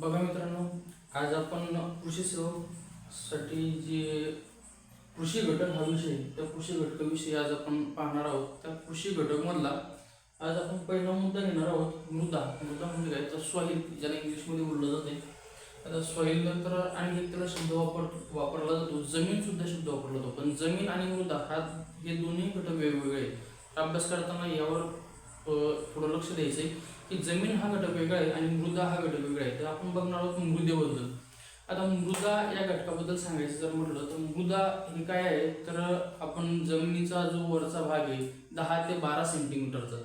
बघा मित्रांनो आज आपण कृषी सेवकसाठी जे कृषी घटक हा विषय त्या कृषी घटकाविषयी आज आपण पाहणार आहोत. त्या कृषी घटकमधला आज आपण पहिला मुद्दा घेणार आहोत मृदा. मृदा म्हणजे काय? तर सॉईल ज्याला इंग्लिशमध्ये बोललं जाते. आता सॉईल नंतर आणि एक त्याला शब्द वापर वापरला जातो. जमीन सुद्धा शब्द वापरला जातो. पण जमीन आणि मृदा हा हे दोन्ही घटक वेगवेगळे आहेत. अभ्यास करताना यावर थोडं लक्ष द्यायचं आहे की जमीन हा घटक वेगळा आहे आणि मृदा हा घटक वेगळा आहे. तर आपण बघणार आहोत मृदेबद्दल. आता मृदा या घटकाबद्दल सांगायचं जर म्हटलं तर मृदा हे काय आहे? तर आपण जमिनीचा जो वरचा भाग आहे दहा ते बारा सेंटीमीटरचा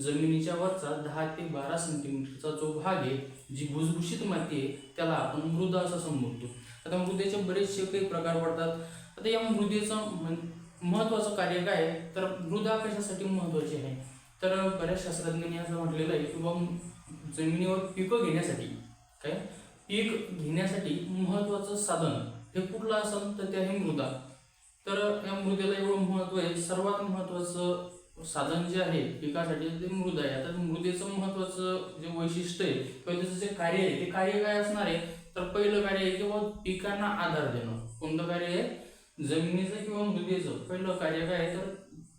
जमिनीच्या वरचा दहा ते बारा सेंटीमीटरचा जो भाग आहे जी भुसभुशीत माती आहे त्याला आपण मृदा असं संबोधतो आता मृदेचे बरेचसे काही प्रकार पडतात. आता या मृदेचं म्हण- महत्त्वाचं कार्य काय आहे? तर मृदा कशासाठी महत्त्वाची आहे? तर बऱ्याच शास्त्रज्ञांनी असं म्हटलेलं आहे की बाबा जमिनीवर पिकं घेण्यासाठी काय? पीक घेण्यासाठी महत्त्वाचं साधन हे कुठलं असेल तर ते आहे मृदा. तर या मृदेला एवढं महत्त्व आहे सर्वात महत्त्वाचं साधन जे आहे पिकासाठी ते मृदा आहे. आता मृदेचं महत्त्वाचं जे वैशिष्ट्य आहे किंवा त्याचं जे कार्य आहे ते कार्य काय असणार आहे? तर पहिलं कार्य आहे किंवा पिकांना आधार देणं. कोणतं कार्य आहे? जमिनीचं किंवा मृदेचं. पहिलं कार्य काय आहे? तर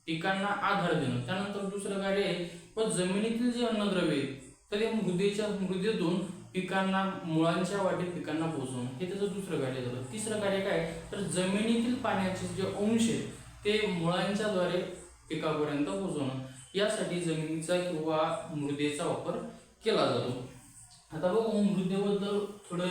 पिकांना आधार देणं. त्यानंतर दुसरं कार्य आहे व जमिनीतील जे अन्नद्रव्य आहे तर या मृदेच्या मृदेतून पिकांना मुळांच्या वाटेत पिकांना पोहोचवणं. हे त्याचं दुसरं कार्य झालं. तिसरं कार्य काय? तर जमिनीतील पाण्याचे जे अंश आहे ते मुळांच्याद्वारे पिकापर्यंत पोहोचवणं. यासाठी जमिनीचा किंवा मृदेचा वापर केला जातो. आता बघू मृदेबद्दल थोडं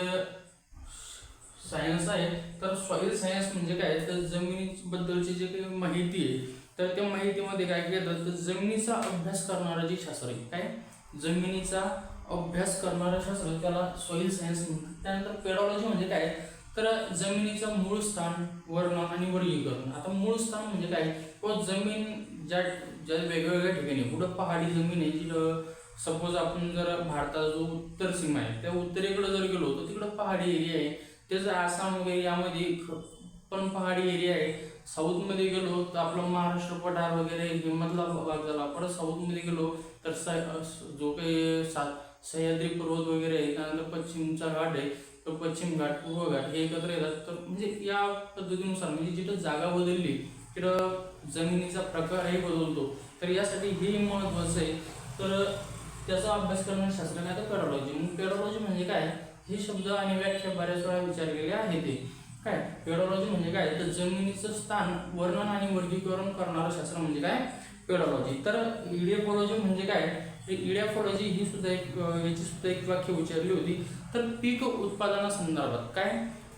सायन्स आहे. तर सॉइल सायन्स म्हणजे काय? तर जमिनीबद्दलची जे काही माहिती आहे तर त्या माहितीमध्ये काय केलं तर जमिनीचा अभ्यास करणारं जे शास्त्र आहे काय? जमिनीचा अभ्यास करणारं शास्त्र त्याला सॉइल सायन्स म्हणतात. त्यानंतर पेडॉलॉजी म्हणजे काय? तर जमिनीचं मूळ स्थान वर्णन आणि वर्गीकरण. आता मूळ स्थान म्हणजे काय? व जमीन ज्या ज्या वेगवेगळ्या ठिकाणी आहे. कुठं पहाडी जमीन आहे जिथं सपोज आपण जर भारताचा जो उत्तर सीमा आहे त्या उत्तरेकडे जर गेलो तर तिकडं पहाडी एरिया आहे. त्याचं आसाम वगैरे यामध्ये ख- पण पहाडी एरिया आहे. साऊथमध्ये गेलो तर आपलं महाराष्ट्र पठार वगैरे हे भाग झाला. परत साऊथमध्ये गेलो तर स जो काही सा सह्याद्री पर्वत वगैरे आहे त्यानंतर पश्चिमचा घाट आहे तर पश्चिम घाट पूर्व घाट हे एकत्र येतात. तर म्हणजे या पद्धतीनुसार म्हणजे जिथं जागा बदलली तिथं जमिनीचा प्रकारही बदलतो. तर यासाठी हे महत्त्वाचं आहे. तर त्याचा अभ्यास करणं शास्त्र काय तर मग पेडॉलॉजी म्हणजे काय? हे शब्द आणि व्याख्या बऱ्याच वेळा विचारलेले आहे ते काय? पेडॉलॉजी म्हणजे काय? तर जमिनीचं स्थान वर्णन आणि वर्गीकरण करणारं शास्त्र म्हणजे काय? पेडॉलॉजी तर इडिओपॉलॉजी म्हणजे काय? इडिओपॉलॉजी ही सुद्धा एक याची सुद्धा एक वाक्य विचारली होती. तर पीक उत्पादनासंदर्भात काय?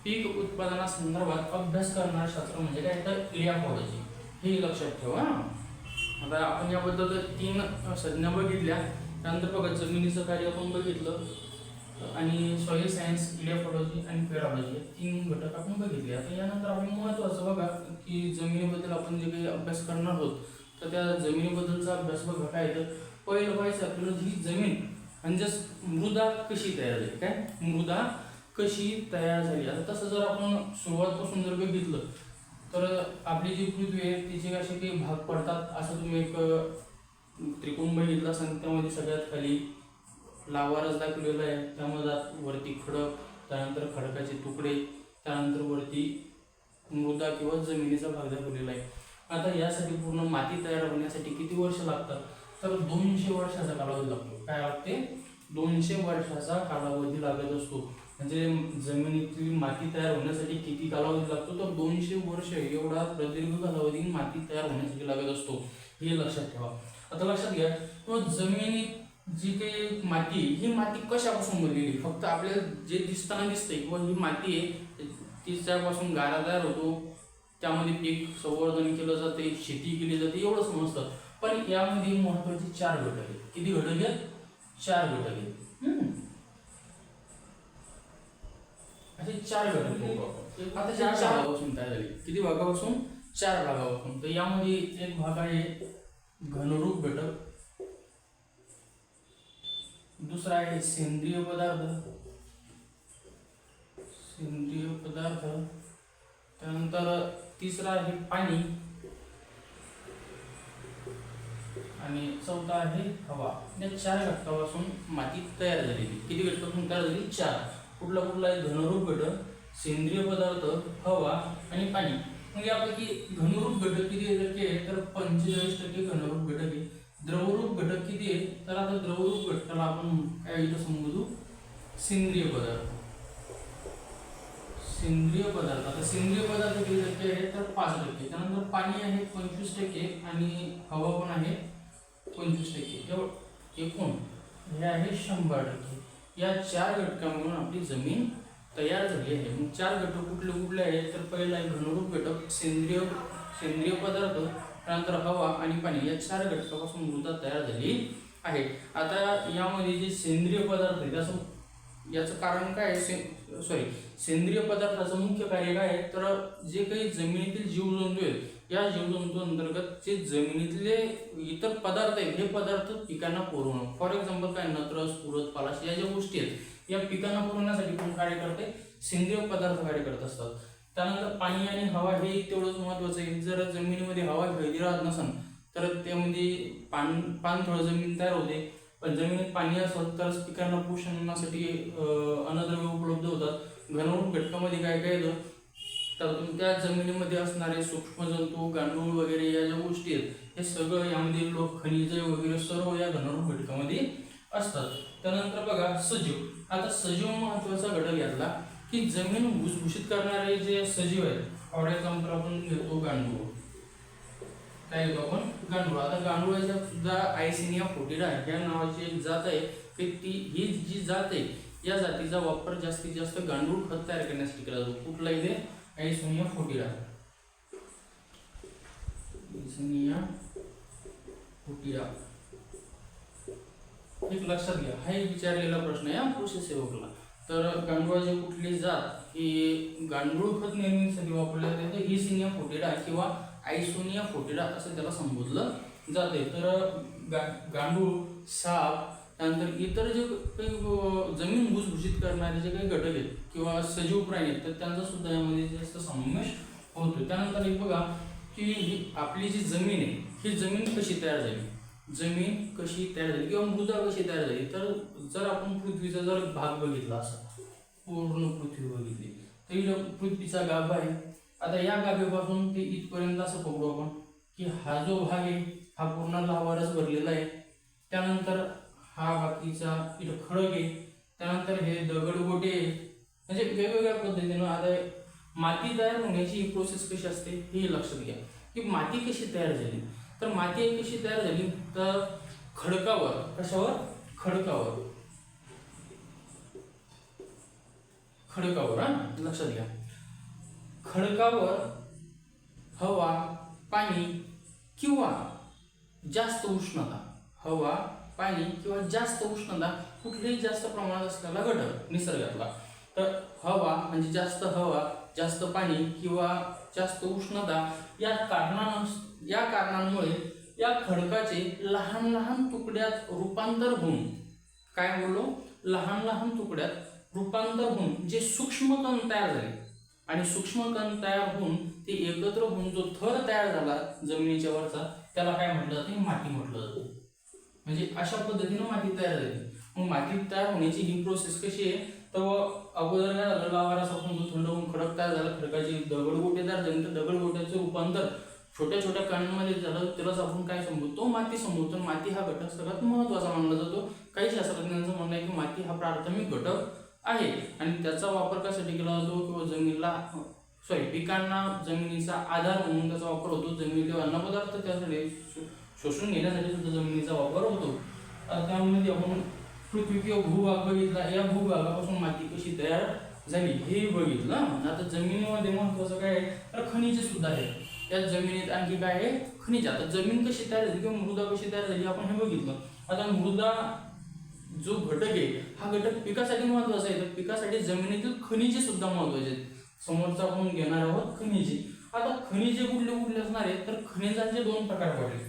पीक उत्पादनासंदर्भात अभ्यास करणारं शास्त्र म्हणजे काय? तर इडिओपॉलॉजी हे लक्षात ठेवा हा. आता आपण याबद्दल तीन संज्ञा बघितल्या. त्यानंतर बघा जमिनीचं कार्य आपण बघितलं. आणि सॉइल सायन्स इडियाफॉलॉजी आणि पेडॉलॉजी या तीन घटक आपण बघितले. आता यानंतर आपण महत्त्वाचं बघा की जमिनीबद्दल आपण जे काही अभ्यास करणार आहोत तर त्या जमिनीबद्दलचा अभ्यास बघा. काय तर पहिलं पाहिजे आपल्याला ही जमीन. म्हणजेच मृदा कशी तयार झाली? काय? मृदा कशी तयार झाली? आता तसं जर आपण सुरुवातपासून जर बघितलं तर आपली जी पृथ्वी आहे तिचे असे काही भाग पडतात असं तुम्ही एक त्रिकोण बघितला असाल त्यामध्ये सगळ्यात खाली लावारस दाखवलेला आहे. त्यामध्ये वरती खडक त्यानंतर खडकाचे तुकडे त्यानंतर वरती मृदा किंवा जमिनीचा भाग दाखवलेला आहे. आता यासाठी पूर्ण माती तयार होण्यासाठी किती वर्ष लागतात? तर दोनशे वर्षाचा कालावधी लागतो. काय लागते? दोनशे वर्षाचा कालावधी लागत असतो. म्हणजे जमिनीतील माती तयार होण्यासाठी किती कालावधी लागतो? तर दोनशे वर्ष एवढा प्रदीर्घ कालावधी माती तयार होण्यासाठी लागत असतो. हे लक्षात ठेवा. आता लक्षात घ्या. किंवा जमिनीत जी काही माती ही माती कशापासून बनलेली फक्त आपल्याला जे दिसताना दिसतंय किंवा ही माती आहे तिच्यापासून गारा तयार होतो त्यामध्ये पीक संवर्धन केलं जाते शेती केली जाते एवढं समजतं पण यामध्ये महत्त्वाचे चार घटक आहेत. किती घटक आहेत? चार घटक आहेत. हम्म. असे चार घटक. आता चार. भागापासून तयार झाले. किती भागापासून? चार भागापासून. तर यामध्ये एक भाग आहे घनरूप घटक. दुसरा आहे सेंद्रिय पदार्थ. सेंद्रिय पदार्थ. त्यानंतर तिसरा आहे पाणी. आणि चौथा आहे हवा. या चार घटकापासून माती तयार झालेली. किती घटकापासून तयार झाली चार. कुठला कुठला आहे? घनरूप घटक. सेंद्रिय पदार्थ हवा आणि पाणी. मग यापैकी घनरूप घटक किती टक्के आहे तर पंचेचाळीस टक्के घनरूप घटक आहे. द्रवरूप घटक किती आहे तर आता द्रवरूप घटकाला आपण काय इथं संबोधू सेंद्रिय पदार्थ. सेंद्रिय पदार्थ. आता सेंद्रिय पदार्थ किती टक्के आहे तर पाच टक्के. त्यानंतर पाणी आहे पंचवीस टक्के आणि हवा पण आहे पंचवीस टक्के. एकूण. हे आहे शंभर टक्के. या चार घटकांमधून आपली जमीन तयार झाली आहे. मग चार घटक कुठले कुठले आहेत? तर पहिला आहे घनरूप घटक सेंद्रिय सेंद्रिय पदार्थ. त्यानंतर हवा आणि पाणी या चार घटकापासून मृदा तयार झाली आहे. आता यामध्ये जे सेंद्रिय पदार्थ आहे त्याचं याचं कारण काय आहे? से सॉरी सेंद्रिय पदार्थाचं मुख्य कार्य काय आहे? तर जे काही जमिनीतील जीवजंतू आहेत या जीवजंतू अंतर्गत जे जमिनीतले इतर पदार्थ आहेत हे पदार्थ पिकांना पुरवणं. फॉर एक्झाम्पल काय? नत्रस पुरत पालाश या ज्या गोष्टी आहेत या पिकांना पुरवण्यासाठी कोण कार्य करते सेंद्रिय पदार्थ कार्य करत असतात. त्यानंतर पाणी आणि हवा हे तेवढंच महत्त्वाचं आहे. जर जमिनीमध्ये हवा हळदी राहत नसेल तर त्यामध्ये पान पाणथळ जमीन तयार होते पण जमिनीत पाणी असलं तर पिकांना पोषणासाठी अन्नद्रव्य उपलब्ध होतात. घनवून घटकामध्ये काय काय येतं? तर त्या जमिनीमध्ये असणारे सूक्ष्मजंतू गांडूळ वगैरे या ज्या गोष्टी आहेत हे सगळं यामध्ये लोक खनिज वगैरे सर्व या घनरूप घटकामध्ये असतात. त्यानंतर बघा सजीव. आता सजीव महत्त्वाचा घटक यातला की जमीन भुसभुशीत करणारे जे सजीव आहेत फॉर एक्झाम्पल आपण घेतो गांडूळ. काय घेतो आपण? गांडूळ. आता गांडूळाच्या सुद्धा आयसिनिया फोटिडा या नावाची एक जात आहे की ती ही जी जात आहे या जातीचा वापर जास्तीत जास्त गांडूळ खत तयार करण्यासाठी केला जातो. कुठला इथे? आयसिनिया फोटिडा. आयसिनिया फोटिडा. एक लक्षात घ्या. हा एक विचारलेला प्रश्न आहे या कृषी सेवकला. तर गांडुळाची कुठली जात ही गांडूळ खत निर्मितीसाठी वापरली जाते. तर ही सिनिया किंवा आयसोनिया फोटेडा असं त्याला संबोधलं जाते. तर गा गांडूळ साप त्यानंतर इतर जे काही जमीन भुसभुशीत करणारे जे काही घटक आहेत किंवा सजीव प्राणी आहेत तर त्यांचा सुद्धा यामध्ये जास्त समावेश होतो. त्यानंतर एक बघा की ही आपली जी जमीन आहे ही जमीन कशी तयार झाली? जमीन कशी तयार झाली किंवा मृदा कशी तयार झाली तर जर आपण पृथ्वीचा जर भाग बघितला असा पूर्ण पृथ्वी बघितली तर इथं पृथ्वीचा गाभा आहे. आता या गाभेपासून ते इथपर्यंत असं पकडू आपण की हा जो भाग आहे हा पूर्ण लावारच भरलेला आहे. त्यानंतर हा बाकीचा इथं खडक आहे. त्यानंतर हे दगडगोटे आहे. म्हणजे वेगवेगळ्या पद्धतीनं आता माती तयार होण्याची ही प्रोसेस कशी असते हे लक्षात घ्या. की माती कशी तयार झाली? तर माती कशी तयार झाली. तर खडकावर कशावर? खडकावर. खडकावर हा? लक्षात घ्या. खडकावर हवा पाणी किंवा जास्त उष्णता. हवा पाणी किंवा जास्त उष्णता कुठलेही जास्त प्रमाणात असलेला घटक निसर्गातला. तर हवा म्हणजे जास्त हवा जास्त पाणी किंवा जास्त उष्णता या कारणानं या कारणांमुळे या खडकाचे लहान लहान तुकड्यात रूपांतर होऊन काय बोललो? लहान लहान तुकड्यात रूपांतर होऊन जे सूक्ष्म कण तयार झाले. आणि सूक्ष्म कण तयार होऊन ते एकत्र होऊन जो थर तयार झाला जमिनीच्या वरचा त्याला काय म्हटलं जाते? माती म्हटलं जातं. म्हणजे अशा पद्धतीनं माती तयार झाली. मग माती तयार होण्याची ही प्रोसेस कशी आहे? तर अगोदर काय झालं? लावारास आपण जो थंड होऊन खडक तयार झाला खडकाची दगडगोटे तयार झाली तर दगडगोट्याचं रूपांतर छोट्या छोट्या कणांमध्ये झालं त्यालाच आपण काय संबोधतो माती संबोधतो माती हा घटक सगळ्यात महत्त्वाचा मानला जातो. काही शास्त्रज्ञांचं म्हणणं आहे की माती हा प्राथमिक घटक आहे. आणि त्याचा वापर कशासाठी केला जातो? किंवा जमिनीला सॉरी पिकांना जमिनीचा आधार म्हणून त्याचा वापर होतो. जमिनीतील अन्नपदार्थ त्यासाठी शो- शोषून घेण्यासाठी सुद्धा जमिनीचा वापर होतो. त्यामध्ये आपण पृथ्वी किंवा भूभाग बघितला. या भूभागापासून माती कशी तयार झाली हे बघितलं. आता जमिनीमध्ये महत्वाचं काय आहे? तर खनिजे सुद्धा आहे त्या जमिनीत आणखी काय आहे? खनिज. आता जमीन कशी तयार झाली किंवा मृदा कशी तयार झाली आपण हे बघितलं. आता मृदा जो घटक आहे हा घटक पिकासाठी महत्त्वाचा आहे. तर पिकासाठी जमिनीतील खनिजे सुद्धा महत्त्वाचे आहेत. समोरचा आपण घेणार आहोत खनिजे. आता खनिजे कुठले कुठले असणार आहेत? तर खनिजांचे दोन प्रकार पडले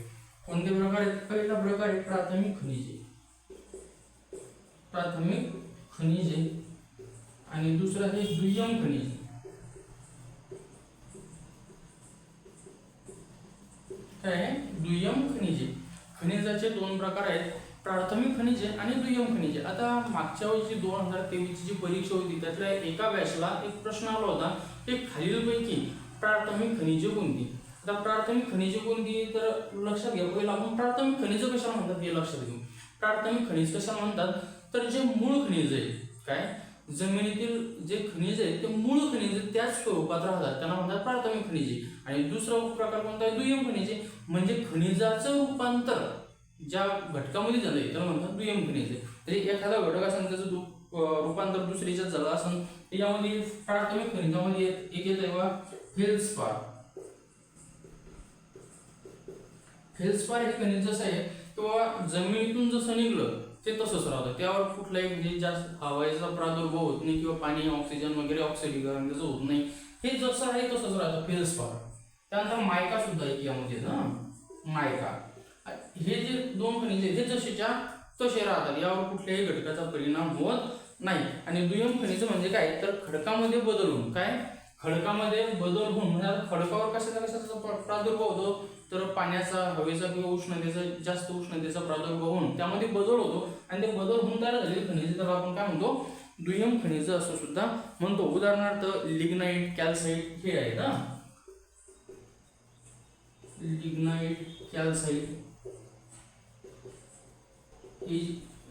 कोणते प्रकार आहेत? पहिला प्रकार आहे प्राथमिक खनिजे. प्राथमिक खनिजे. आणि दुसरं आहे दुय्यम खनिजे. काय आहे? दुय्यम खनिजे. खनिजाचे दोन प्रकार आहेत प्राथमिक खनिजे आणि दुय्यम खनिजे. आता मागच्या वेळी दोन हजार तेवीसची जी परीक्षा होती त्यातल्या एका बॅचला एक प्रश्न आला होता की खालीलपैकी प्राथमिक खनिजे कोणती? आता प्राथमिक खनिजे कोणती? तर लक्षात घ्या पहिला आपण प्राथमिक खनिज कशाला म्हणतात हे लक्षात घेऊ. प्राथमिक खनिज कशाला म्हणतात? तर जे मूळ खनिज आहे काय? जमिनीतील जे खनिज आहे ते मूळ खनिज त्याच स्वरूपात राहतात. त्यांना म्हणतात प्राथमिक खनिजे. आणि दुसरा प्रकार कोणता आहे? दुय्यम खनिजे. म्हणजे खनिजाचं रूपांतर ज्या घटकामध्ये झालंय त्याला म्हणतात दुय्यम खनिजे. म्हणजे एखादा घटक असेल त्याचं दु- रूपांतर दुसरीच्या झालं असेल त्याच्यामध्ये प्राथमिक खनिजामध्ये एक एक येत आहे बा फेल्सपार फेल्सपार हे खनिज जसं आहे किंवा जमिनीतून जसं निघलं ते तसंच राहतं. त्यावर कुठलाही म्हणजे जास्त हवाईचा प्रादुर्भाव होत नाही किंवा पाणी ऑक्सिजन वगैरे ऑक्सिडीकरण त्याचं होत नाही. हे जसं आहे तसंच राहतं फेल्सपार त्यानंतर मायका सुद्धा आहे यामध्ये ना मायका. हे जे दोन खनिजे हे जसेच्या तसे राहतात. यावर कुठल्याही घटकाचा परिणाम होत नाही. आणि दुय्यम खनिज म्हणजे काय? तर खडकामध्ये बदल होऊन काय? खडकामध्ये बदल होऊन म्हणजे आता खडकावर कशाचा कशाचा प्रादुर्भाव होतो? तर पाण्याचा हवेचा किंवा उष्णतेचा जास्त उष्णतेचा प्रादुर्भाव होऊन त्यामध्ये बदल होतो. आणि ते बदल होऊन तयार झालेली खनिजे तर आपण काय म्हणतो? दुय्यम खनिज असं सुद्धा म्हणतो. उदाहरणार्थ लिग्नाईट कॅल्साईट हे आहेत ना लिग्नाईट कॅल्साईट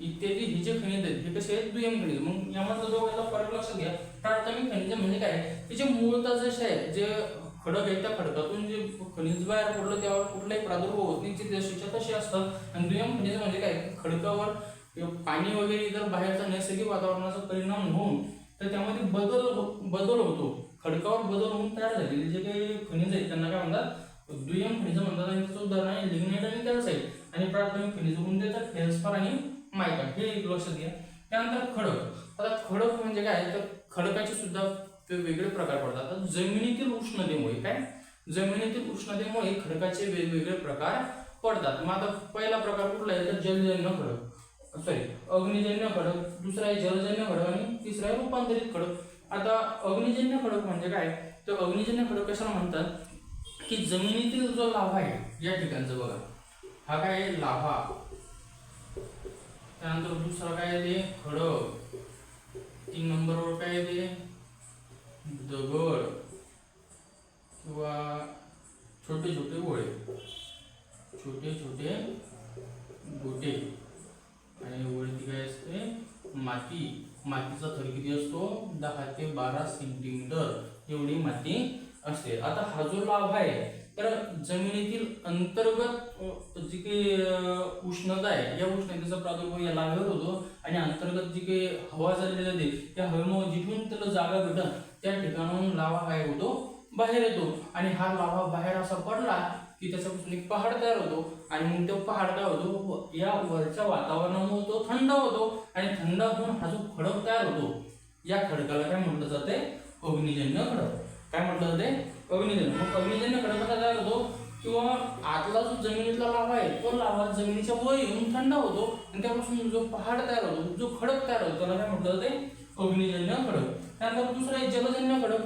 इत्यादी हे जे खनिज आहेत हे कसे आहेत? दुय्यम खनिज. मग यामधला जो फरक लक्षात घ्या. प्राथमिक खनिज म्हणजे काय? त्याचे जे मूळता जसे आहेत जे खडक आहे त्या खडकातून जे खनिज बाहेर पडलं त्यावर कुठलाही प्रादुर्भाव होत नाही. ते जसेच्या तसे असतात आणि दुय्यम खनिज म्हणजे, म्हणजे काय? खडकावर किंवा पाणी वगैरे इतर बाहेरचा नैसर्गिक वातावरणाचा परिणाम होऊन तर त्यामध्ये बदल हो- बदल होतो. खडकावर बदल होऊन तयार झालेले जे काही खनिज आहेत त्यांना काय म्हणतात? दुय्यम खनिज म्हणतात. आणि त्याचं उदाहरण आहे लिग्नाईट आणि कॅल्साईट आणि प्राथमिक खनिज कोणते तर फेल्सफार आणि मायका. हे एक लक्षात घ्या. त्यानंतर खडक. आता खडक म्हणजे काय? तर खडकाची सुद्धा ते वेगळे प्रकार पडतात. जमिनीतील उष्णतेमुळे काय? जमिनीतील उष्णतेमुळे खडकाचे वेगवेगळे प्रकार पडतात. मग आता पहिला प्रकार कुठला आहे? तर जलजन्य खडक. सॉरी अग्निजन्य खडक. दुसरा आहे जलजन्य खडक आणि तिसरा आहे रूपांतरित खडक. आता अग्निजन्य खडक म्हणजे काय? तर अग्निजन्य खडक कशाला म्हणतात? की जमिनीतील जो लाभा आहे या ठिकाणचं बघा. हा काय आहे? लाभा त्यानंतर दुसरा काय आहे ते? खडक. तीन नंबरवर काय ते? दगड किंवा छोटे छोटे गोळे छोटे छोटे गोटे. आणि वरती काय असते? माती. मातीचा थर किती असतो? दहा ते बारा सेंटीमीटर एवढी माती असते. आता हा जो लाभ आहे तर जमिनीतील अंतर्गत जी काही उष्णता आहे या उष्णतेचा प्रादुर्भाव या लाभेवर होतो आणि अंतर्गत जी काही हवा चालली जाते त्या हवेमुळे जिथून त्याला जागा भेटत त्या ठिकाणाहून लावा काय होतो? बाहेर येतो. आणि हा लावा बाहेर असा पडला की त्याच्यापासून एक पहाड तयार होतो. आणि मग तो पहाड काय होतो? या वरच्या वातावरणामुळे तो थंड होतो. आणि थंड होऊन हा जो खडक तयार होतो या खडकाला काय म्हटलं जाते? अग्निजन्य खडक. काय म्हटलं जाते? अग्निजन्य मग अग्निजन्य खडक तयार होतो? किंवा आतला जो जमिनीतला लावा आहे तो लावा. जमिनीच्या वर येऊन थंड होतो आणि त्यापासून जो पहाड तयार होतो जो खडक तयार होतो त्याला काय म्हटलं ते अग्निजन्य खडक. त्यानंतर दुसरं आहे जलजन्य खडक.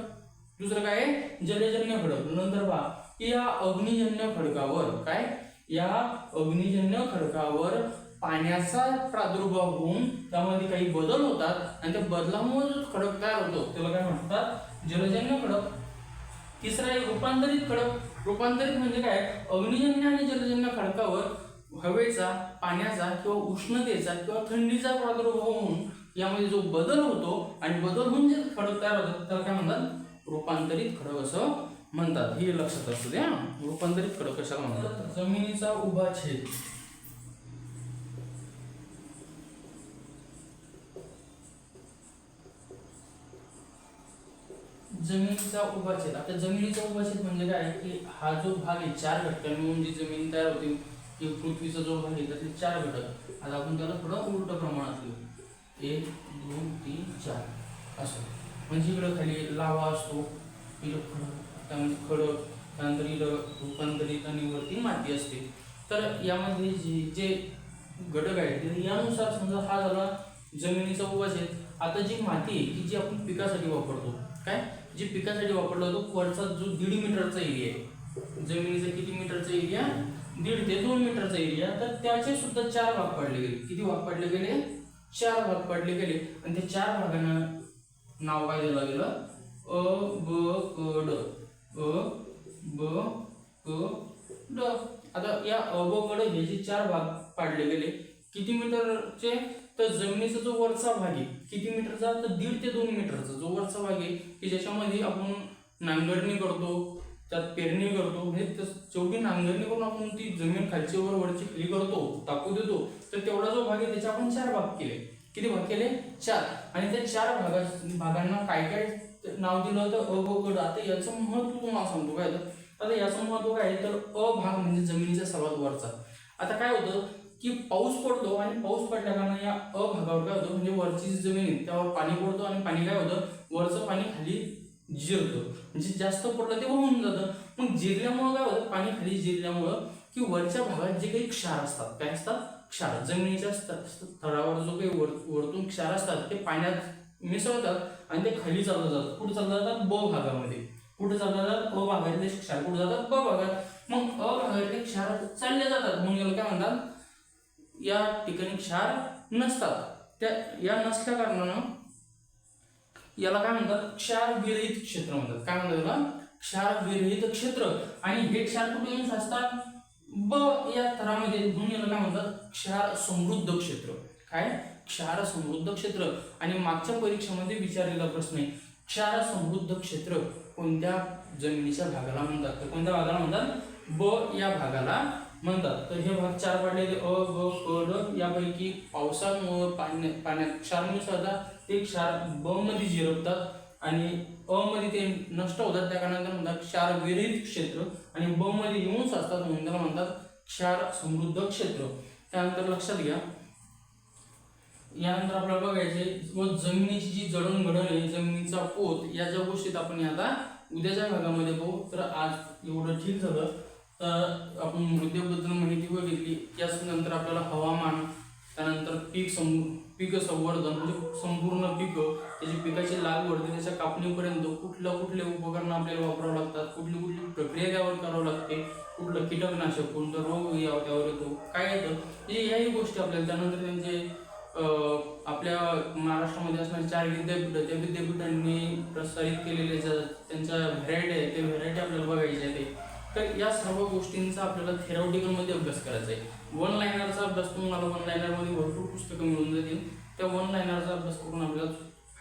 दुसरं काय आहे? जलजन्य खडक. नंतर पहा की या अग्निजन्य खडकावर काय? या अग्निजन्य खडकावर पाण्याचा प्रादुर्भाव होऊन त्यामध्ये काही बदल होतात आणि त्या बदलामुळे जो खडक तयार होतो त्याला काय म्हणतात? जलजन्य खडक. तिसरा आहे रूपांतरित खडक. रूपांतरित म्हणजे काय? अग्निजन्य आणि जलजन्य खडकावर हवेचा पाण्याचा किंवा उष्णतेचा किंवा थंडीचा प्रादुर्भाव होऊन यामध्ये जो बदल होतो आणि बदल होऊन जे खडक तयार होतात त्याला काय म्हणतात? रूपांतरित खडक असं म्हणतात. हे लक्षात असू द्या. रूपांतरित खडक कशाला म्हणतात? जमिनीचा उभा छेद. जमिनीचा उभा छेद आता जमिनीचा उभा म्हणजे काय की हा जो भाग आहे चार घटकांनी मिळून जी जमीन तयार होते. की पृथ्वीचा जो भाग आहे त्यातले चार घटक. आता आपण त्याला थोडं उलट प्रमाणात घेऊ. एक दोन तीन चार. असं. म्हणजे इकडं खाली लावा असतो. इकडं खडक त्यामध्ये खडक त्यानंतर इकडं रूपांतरित आणि वरती माती असते. तर यामध्ये जे जे घटक आहेत यानुसार समजा हा झाला जमिनीचा उभा छेद आता जी माती आहे की जी आपण पिकासाठी वापरतो काय? जी पिकासाठी वापरला जातो वरचा जो दीड मीटरचा एरिया आहे जमिनीचा किती मीटरचा एरिया दीड ते दोन मीटरचा एरिया तर त्याचे सुद्धा चार भाग पाडले गेले. किती भाग पाडले गेले? चार भाग पाडले गेले. आणि त्या चार भागांना नाव काय दिलं गेलं अ ब क ड. अ ब क ड. आता या अ ब क ड हे जे चार भाग पाडले गेले किती मीटरचे? तर जमिनीचा जो वरचा भाग आहे किती मीटरचा? तर दीड ते दोन मीटरचा जो वरचा भाग आहे की ज्याच्यामध्ये आपण नांगरणी करतो त्यात पेरणी करतो म्हणजे तस- जेवढी नांगरणी करून आपण ती जमीन खालची वर वरची खाली करतो टाकू देतो तर तेवढा जो भाग आहे त्याचे आपण चार भाग केले. किती भाग केले? चार. आणि त्या चार भागा भागांना काय काय नाव दिलं होतं? अ ग क आता याचं महत्त्व तुम्हाला सांगतो काय तर आता याचं महत्त्व काय आहे? तर अ भाग म्हणजे जमिनीचा सर्वात वरचा. आता काय होतं? की पाऊस पडतो आणि पाऊस पडल्या कारणाने या अ भागावर काय होतं? म्हणजे वरची जी जमीन आहे त्यावर पाणी पडतो आणि पाणी काय होतं? वरचं पाणी खाली जिरतं. म्हणजे जास्त पडलं ते वाहून जातं. मग जिरल्यामुळं काय होतं? पाणी खाली जिरल्यामुळं की वरच्या भागात जे काही क्षार असतात काय असतात? क्षार. जमिनीच्या स्त- स्तरावर जो काही वर वरतून क्षार असतात ते पाण्यात मिसळतात आणि ते खाली चाललं जातात. कुठे चालत जातात? ब भागामध्ये. कुठे चालत जातात? अ भागातले क्षार. कुठे जातात? ब भागात. मग अ भागातले क्षार चालले जातात. म्हणून याला काय म्हणतात? या ठिकाणी क्षार नसतात. त्या या नसल्या कारणानं याला काय म्हणतात? क्षार विरहित क्षेत्र म्हणतात. काय म्हणतात याला? क्षार विरहित क्षेत्र. आणि हे क्षार कुठे असतात ब या थरामध्ये म्हणून याला काय म्हणतात? क्षार समृद्ध क्षेत्र. काय? क्षार समृद्ध क्षेत्र. आणि मागच्या परीक्षेमध्ये विचारलेला प्रश्न आहे क्षार समृद्ध क्षेत्र कोणत्या जमिनीच्या भागाला म्हणतात? तर कोणत्या भागाला म्हणतात? ब या भागाला म्हणतात. तर हे भाग चार पडलेले अ व क ड यापैकी पावसामुळं पाण्या पाण्यात क्षार मिसळतात ते क्षार ब मध्ये झिरपतात आणि अ मध्ये ते नष्ट होतात. त्या कारणाने म्हणतात क्षार विरहित क्षेत्र आणि ब मध्ये येऊन साचतात म्हणून त्याला म्हणतात क्षार समृद्ध क्षेत्र. त्यानंतर लक्षात घ्या. यानंतर आपल्याला बघायचे व जमिनीची जी जडणघडण आहे जमिनीचा पोत या ज्या गोष्टीत आपण आता उद्याच्या भागामध्ये पाहू. तर आज एवढं ठीक झालं. तर आपण मृदेबद्दल माहिती बघितली त्यानंतर आपल्याला हवामान त्यानंतर पीक सं पीक संवर्धन म्हणजे संपूर्ण पिकं त्याची पिकाची लागवड ते त्याच्या कापणीपर्यंत कुठलं कुठले उपकरणं आपल्याला वापरावं लागतात कुठली कुठली प्रक्रिया त्यावर करावं लागते कुठलं कीटकनाशक कोणतं रोग यावं त्यावर येतो काय येतं म्हणजे याही गोष्टी आपल्याला. त्यानंतर त्यांचे आपल्या महाराष्ट्रामध्ये असणारे चार विद्यापीठ त्या विद्यापीठांनी प्रसारित केलेले ज्या त्यांच्या व्हरायटी आहे ते व्हरायटी आपल्याला बघायची आहे तर या सर्व गोष्टींचा आपल्याला थेरॉटिकलमध्ये अभ्यास करायचा आहे. वन लायनरचा अभ्यास तुम्हाला वन लायनरमध्ये भरपूर पुस्तकं मिळून जातील. त्या वन लायनरचा अभ्यास करून आपल्याला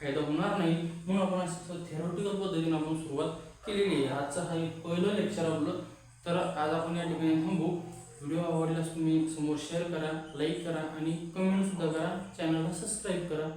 फायदा होणार नाही म्हणून आपण असं थेरॉटिकल पद्धतीने आपण सुरुवात केलेली आहे. आजचा हा एक पहिलं लेक्चर आपलं. तर आज आपण या ठिकाणी थांबू. व्हिडिओ आवडल्यास तुम्ही समोर शेअर करा लाईक करा आणि कमेंटसुद्धा करा. चॅनलला सबस्क्राईब करा.